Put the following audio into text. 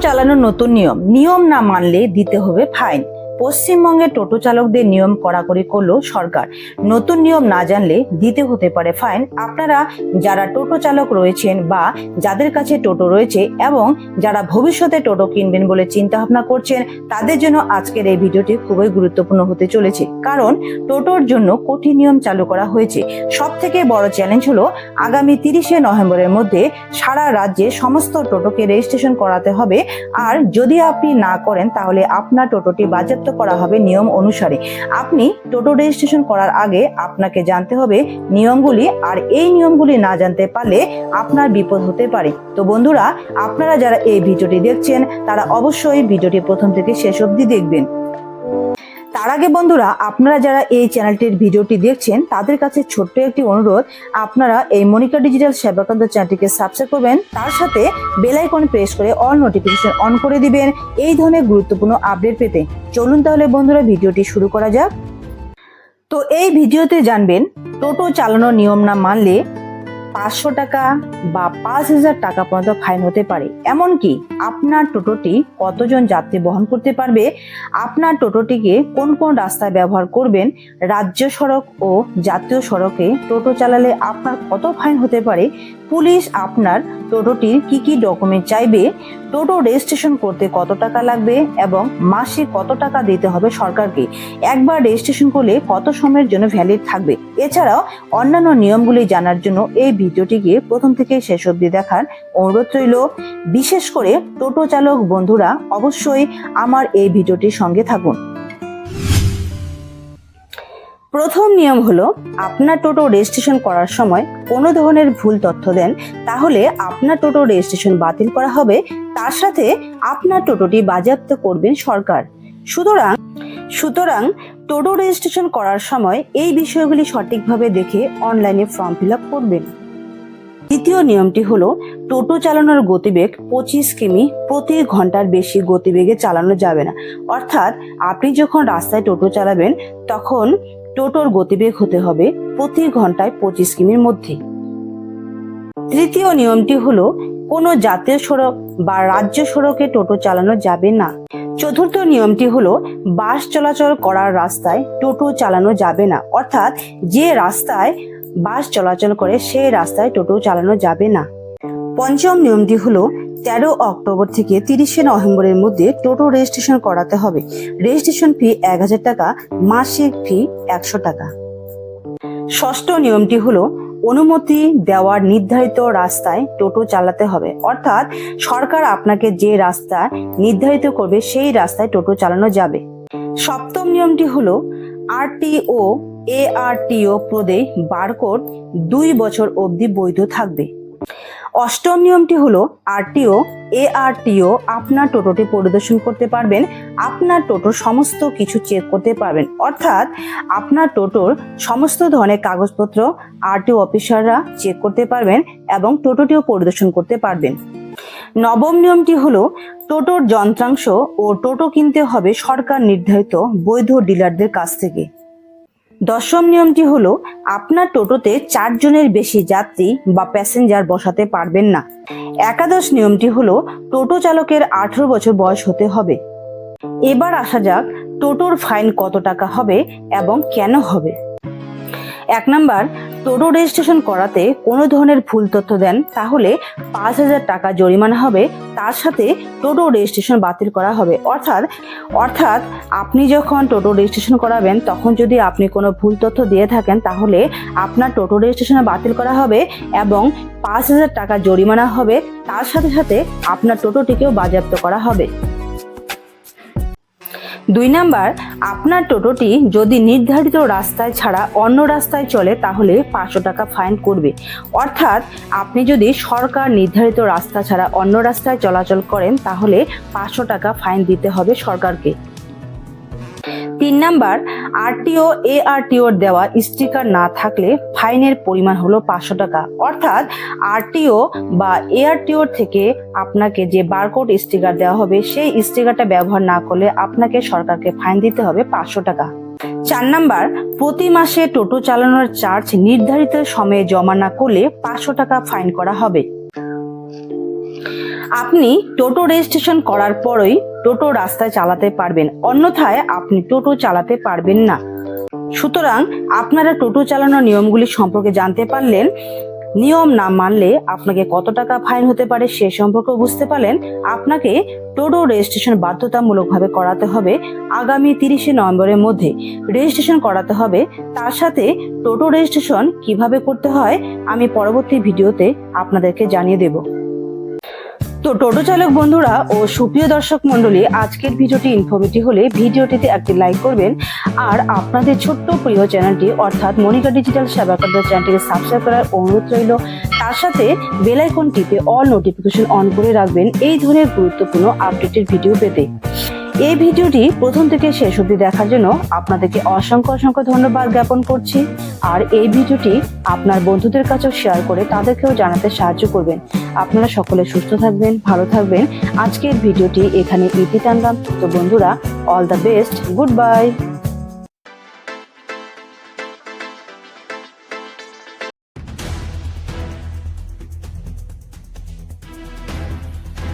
চালানোর নতুন নিয়ম। নিয়ম না মানলে দিতে হবে ফাইন। পশ্চিমবঙ্গের টোটো চালকদের নিয়ম কড়াকড়ি করল সরকার। নতুন নিয়ম না জানলে দিতে হতে পারে ফাইন। আপনারা যারা টোটো চালক রয়েছেন বা যাদের কাছে টোটো রয়েছে এবং যারা ভবিষ্যতে টোটো কিনবেন বলে চিন্তা ভাবনা করছেন, তাদের জন্য আজকের এই ভিডিওটি খুবই গুরুত্বপূর্ণ হতে চলেছে। কারণ টোটোর জন্য কঠিন নিয়ম চালু করা হয়েছে। সব থেকে বড় চ্যালেঞ্জ হলো আগামী তিরিশে নভেম্বরের মধ্যে সারা রাজ্যে সমস্ত টোটোকে রেজিস্ট্রেশন করাতে হবে। আর যদি আপনি না করেন, তাহলে আপনার টোটোটি বাজেয়াপ্ত করা হবে নিয়ম অনুসারে। আপনি টোটো রেজিস্ট্রেশন করার আগে আপনাকে জানতে হবে নিয়মগুলি আর এই নিয়মগুলি না জানতে পারলে আপনার বিপদ হতে পারে। তো বন্ধুরা, আপনারা যারা এই ভিডিওটি দেখছেন, তারা অবশ্যই ভিডিওটি প্রথম থেকে শেষ অবধি দেখবেন। তার আগে বন্ধুরা, আপনারা যারা এই চ্যানেলটির ভিডিওটি দেখছেন, তাদের কাছে ছোট্ট একটি অনুরোধ, আপনারা এই মনিকা ডিজিটাল সেবাকান্ত চ্যানেলটিকে সাবস্ক্রাইব করবেন, তার সাথে বেল আইকন প্রেস করে অল নোটিফিকেশন অন করে দিবেন, এই ধরনের গুরুত্বপূর্ণ আপডেট পেতে। চলুন তাহলে বন্ধুরা, ভিডিওটি শুরু করা যাক। তো এই ভিডিওতে জানবেন, টোটো চালানোর নিয়ম না মানলে পাঁচশো টাকা বা পাঁচ হাজার টাকা পর্যন্ত ফাইন হতে পারে। এমনকি আপনার টোটোটি কতজন যাত্রী বহন করতে পারবে? আপনার টোটোটিকে কোন কোন রাস্তায় ব্যবহার করবেন? রাজ্য সড়ক ও জাতীয় সড়কে টোটো চালালে আপনার কত ফাইন হতে পারে? পুলিশ আপনার টোটোটির কি কি ডকুমেন্ট চাইবে? টোটো রেজিস্ট্রেশন করতে কত টাকা লাগবে এবং মাসে কত টাকা দিতে হবে সরকারকে? একবার রেজিস্ট্রেশন করলে কত সময়ের জন্য ভ্যালিড থাকবে? এছাড়াও অন্যান্য নিয়মগুলি জানার জন্য এই ভিডিওটিকে প্রথম থেকে শেষ অবধি দেখার অনুরোধ রইল। বিশেষ করে টোটো চালক বন্ধুরা অবশ্যই আমার এই ভিডিওটির সঙ্গে থাকুন। প্রথম নিয়ম হলো, আপনার টোটো রেজিস্ট্রেশন করার সময় কোনো ধরনের ভুল তথ্য দেন, তাহলে আপনার টোটো রেজিস্ট্রেশন বাতিল করা হবে। তার সাথে আপনার টোটোটি বাজেয়াপ্ত করবেন সরকার। সুতরাং সুতরাং টোটো রেজিস্ট্রেশন করার সময় এই বিষয়গুলি সঠিকভাবে দেখে অনলাইনে ফর্ম ফিল করবেন। দ্বিতীয় নিয়মটি হলো, টোটো চালানোর গতিবেগ পঁচিশ কিমি প্রতি ঘণ্টার বেশি গতিবেগে চালানো যাবে না। অর্থাৎ, আপনি যখন রাস্তায় টোটো চালাবেন, তখন টোটোর গতিবেগ হতে হবে প্রতি ঘন্টায় পঁচিশ কিমির মধ্যে। তৃতীয় নিয়মটি হলো, কোনো জাতীয় সড়ক বা রাজ্য সড়কে টোটো চালানো যাবে না। চতুর্থ নিয়মটি হলো, বাস চলাচল করার রাস্তায় টোটো চালানো যাবে না। অর্থাৎ, যে রাস্তায় বাস চলাচল করে সেই রাস্তায় টোটো চালানো যাবে না। পঞ্চম নিয়মটি হলো, তেরো অক্টোবর থেকে তিরিশে নভেম্বরের মধ্যে টোটো রেজিস্ট্রেশন করাতে হবে। রেজিস্ট্রেশন ফি এক হাজার টাকা, মাসিক ফি একশো টাকা। ষষ্ঠ নিয়মটি হলো, অনুমতি দেওয়ার নির্ধারিত রাস্তায় টোটো চালাতে হবে। অর্থাৎ, সরকার আপনাকে যে রাস্তা নির্ধারিত করবে, সেই রাস্তায় টোটো চালানো যাবে। সপ্তম নিয়মটি হলো, আরটিও এআরটিও প্রদে বারকোড দুই বছর অবধি বৈধ থাকবে। অষ্টম নিয়মটি হলো, আরটিও, এআরটিও আপনার টোটোটি পরিদর্শন করতে পারবেন, আপনার টোটোর সমস্ত কিছু চেক করতে পারবেন। অর্থাৎ আপনার টোটোর সমস্ত ধরনের কাগজপত্র আরটিও অফিসাররা চেক করতে পারবেন এবং টোটোটিও পরিদর্শন করতে পারবেন। নবম নিয়মটি হলো, টোটোর যন্ত্রাংশ ও টোটো কিনতে হবে সরকার নির্ধারিত বৈধ ডিলারদের কাছ থেকে। দশম নিয়মটি হল, আপনার টোটোতে চারজনের বেশি যাত্রী বা প্যাসেঞ্জার বসাতে পারবেন না। একাদশ নিয়মটি হলো, টোটো চালকের আঠেরো বছর বয়স হতে হবে। এবার আসা যাক, টোটোর ফাইন কত টাকা হবে এবং কেন হবে। এক নাম্বার টোটো রেজিস্ট্রেশন করাতে কোনো ধরনের ভুল তথ্য দেন, তাহলে পাঁচ হাজার টাকা জরিমানা হবে, তার সাথে টোটো রেজিস্ট্রেশন বাতিল করা হবে। অর্থাৎ অর্থাৎ আপনি যখন টোটো রেজিস্ট্রেশন করাবেন, তখন যদি আপনি কোনো ভুল তথ্য দিয়ে থাকেন, তাহলে আপনার টোটো রেজিস্ট্রেশন বাতিল করা হবে এবং পাঁচ হাজার টাকা জরিমানা হবে, তার সাথে সাথে আপনার টোটোটিকেও বাজেয়াপ্ত করা হবে। দুই নাম্বার, আপনার টোটোটি যদি নির্ধারিত রাস্তায় ছাড়া অন্য রাস্তায় চলে, তাহলে পাঁচশো টাকা ফাইন করবে। অর্থাৎ, আপনি যদি সরকার নির্ধারিত রাস্তা ছাড়া অন্য রাস্তায় চলাচল করেন, তাহলে পাঁচশো টাকা ফাইন দিতে হবে সরকারকে। তিন নাম্বার আরটিও এ আরটিওর দেওয়া স্টিকার না থাকলে ফাইনের পরিমাণ হলো পাঁচশো টাকা। অর্থাৎ আরটিও বা এ এআরটিওর থেকে আপনাকে যে বারকোড স্টিকার দেওয়া হবে, সেই স্টিকারটা ব্যবহার না করলে আপনাকে সরকারকে ফাইন দিতে হবে পাঁচশো টাকা। চার নাম্বার, প্রতি মাসে টোটো চালানোর চার্জ নির্ধারিত সময়ে জমা না করলে পাঁচশো টাকা ফাইন করা হবে। আপনি টোটো রেজিস্ট্রেশন করার পরই টোটো রাস্তায় চালাতে পারবেন, অন্যথায় আপনি টোটো চালাতে পারবেন না। সুতরাং আপনারা টোটো চালানোর নিয়মগুলি সম্পর্কে জানতে পারলেন, নিয়ম না মানলে আপনাকে কত টাকা ফাইন হতে পারে সে সম্পর্কে বুঝতে পারলেন, আপনাকে টোটো রেজিস্ট্রেশন বাধ্যতামূলকভাবে করাতে হবে আগামী তিরিশে নভেম্বরের মধ্যে। রেজিস্ট্রেশন করাতে হবে, তার সাথে টোটো রেজিস্ট্রেশন কীভাবে করতে হয় আমি পরবর্তী ভিডিওতে আপনাদেরকে জানিয়ে দেব। তো টোটো চালক বন্ধুরা ও সুপ্রিয় দর্শক মণ্ডলী, আজকের ভিডিওটি ইনফরমেটিভ হলে ভিডিওটিতে একটি লাইক করবেন। আর আপনাদের ছোট্ট প্রিয় চ্যানেলটি, অর্থাৎ মনিকা ডিজিটাল সেবা কেন্দ্র চ্যানেলটিকে সাবস্ক্রাইব করার অনুরোধ রইল। তার সাথে বেল আইকন টিপে অল নোটিফিকেশন অন করে রাখবেন এই ধরনের গুরুত্বপূর্ণ আপডেটের ভিডিও পেতে। এই ভিডিওটি প্রথম থেকে শেষ অবধি দেখার জন্য আপনাদেরকে অসংখ্য অসংখ্য ধন্যবাদ জ্ঞাপন করছি। আর এই ভিডিওটি আপনার বন্ধুদের কাছেও শেয়ার করে তাদেরকেও জানাতে সাহায্য করবেন। আপনারা সকলে সুস্থ থাকবেন, ভালো থাকবেন। আজকের ভিডিওটি এখানে ইতি টানলাম। তো বন্ধুরা all the best good bye